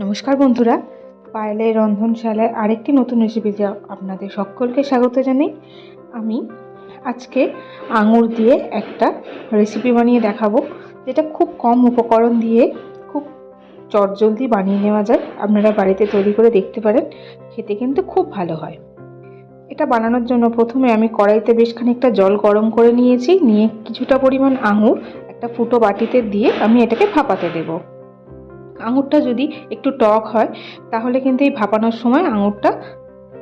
নমস্কার বন্ধুরা পায়েলের রন্ধনশালায় আরেকটি নতুন রেসিপিতে আপনাদের সকলকে স্বাগত জানাই। আমি আজকে আঙুর দিয়ে একটা রেসিপি বানিয়ে দেখাবো, যেটা খুব কম উপকরণ দিয়ে খুব চটজলদি বানিয়ে নেওয়া যায়। আপনারা বাড়িতে তৈরি করে দেখতে পারেন, খেতে কিন্তু খুব ভালো হয়। এটা বানানোর জন্য প্রথমে আমি কড়াইতে বেশ খানিকটা জল গরম করে নিয়েছি, নিয়ে কিছুটা পরিমাণ আঙুর, একটা ফুটো বাটিতে দিয়ে আমি এটাকে ফাঁপাতে দেবো। আঙুরটা যদি একটু টক হয়, তাহলে কিন্তু এই ভাপানোর সময় আঙুরটা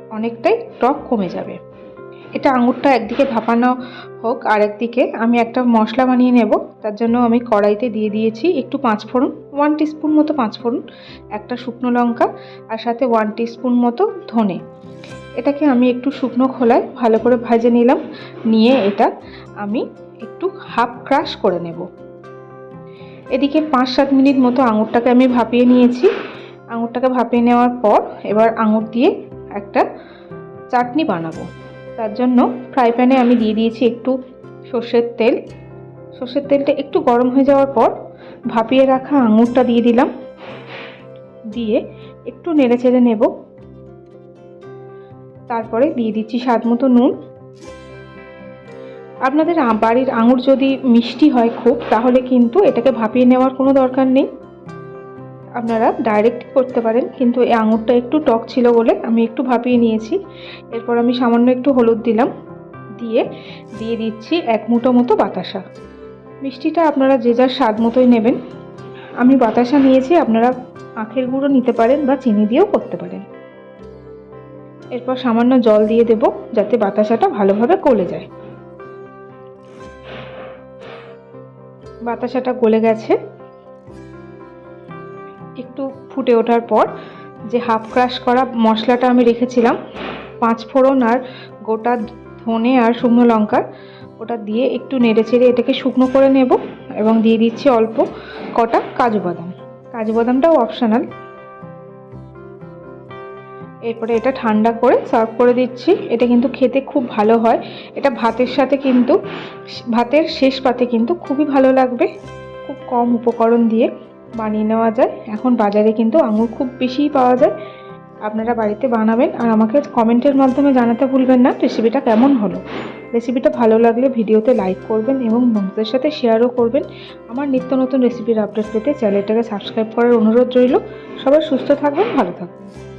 অনেকটাই টক কমে যাবে। এটা আঙুরটা একদিকে ভাপানো হোক আর একদিকে আমি একটা মশলা বানিয়ে নেব। তার জন্য আমি কড়াইতে দিয়ে দিয়েছি একটু পাঁচ ফোড়ন ওয়ান টিস্পুন মতো পাঁচ ফোড়ন একটা শুকনো লঙ্কা আর সাথে ওয়ান টিস্পুন মতো ধনে। এটাকে আমি একটু শুকনো খোলায় ভালো করে ভাজে নিলাম। নিয়ে এটা আমি একটু হাফ ক্রাশ করে নেব। এদিকে পাঁচ সাত মিনিট মতো আঙুরটাকে আমি ভাপিয়ে নিয়েছি। আঙুরটাকে ভাপিয়ে নেওয়ার পর এবার আঙুর দিয়ে একটা চাটনি বানাবো। তার জন্য ফ্রাই প্যানে আমি দিয়ে দিয়েছি একটু সর্ষের তেল। সর্ষের তেলটা একটু গরম হয়ে যাওয়ার পর ভাপিয়ে রাখা আঙুরটা দিয়ে দিলাম। দিয়ে একটু নেড়ে চেড়ে নেব। তারপরে দিয়ে দিচ্ছি স্বাদ মতো নুন। আপনাদের বাড়ির আঙুর যদি মিষ্টি হয় খুব, তাহলে কিন্তু এটাকে ভাপিয়ে নেওয়ার কোনো দরকার নেই। আপনারা ডাইরেক্ট করতে পারেন, কিন্তু এই আঙুরটা একটু টক ছিল বলে আমি একটু ভাপিয়ে নিয়েছি। এরপর আমি সামান্য একটু হলুদ দিলাম, দিয়ে দিয়ে দিচ্ছি এক মুঠো মতো বাতাসা। মিষ্টিটা আপনারা যে যার স্বাদ মতোই নেবেন। আমি বাতাসা নিয়েছি, আপনারা আখের গুঁড়ো নিতে পারেন বা চিনি দিয়েও করতে পারেন। এরপর সামান্য জল দিয়ে দেব, যাতে বাতাসাটা ভালোভাবে গলে যায়। বাতাসাটা গলে গেছে। একটু ফুটে ওঠার পর যে হাফ ক্রাশ করা মশলাটা আমি রেখেছিলাম, পাঁচ ফোড়ন আর গোটা ধনে আর শুকনো লঙ্কা, ওটা দিয়ে একটু নেড়ে চেড়ে এটাকে শুকনো করে নেব এবং দিয়ে দিচ্ছি অল্প কটা কাজু বাদাম। কাজু বাদামটাও অপশনাল এরপরে এটা ঠান্ডা করে সার্ভ করে দিচ্ছি। এটা কিন্তু খেতে খুব ভালো হয়। এটা ভাতের সাথে কিন্তু, ভাতের শেষ পাতে কিন্তু খুবই ভালো লাগবে। খুব কম উপকরণ দিয়ে বানিয়ে নেওয়া যায়। এখন বাজারে কিন্তু আঙুর খুব বেশিই পাওয়া যায়। আপনারা বাড়িতে বানাবেন আর আমাকে কমেন্টের মাধ্যমে জানাতে ভুলবেন না। রেসিপিটা কেমন হলো? রেসিপিটা ভালো লাগলে ভিডিওতে লাইক করবেন এবং বন্ধুদের সাথে শেয়ারও করবেন। আমার নিত্য নতুন রেসিপির আপডেট পেতে চ্যানেলটাকে সাবস্ক্রাইব করার অনুরোধ রইল। সবাই সুস্থ থাকবেন, ভালো থাকবেন।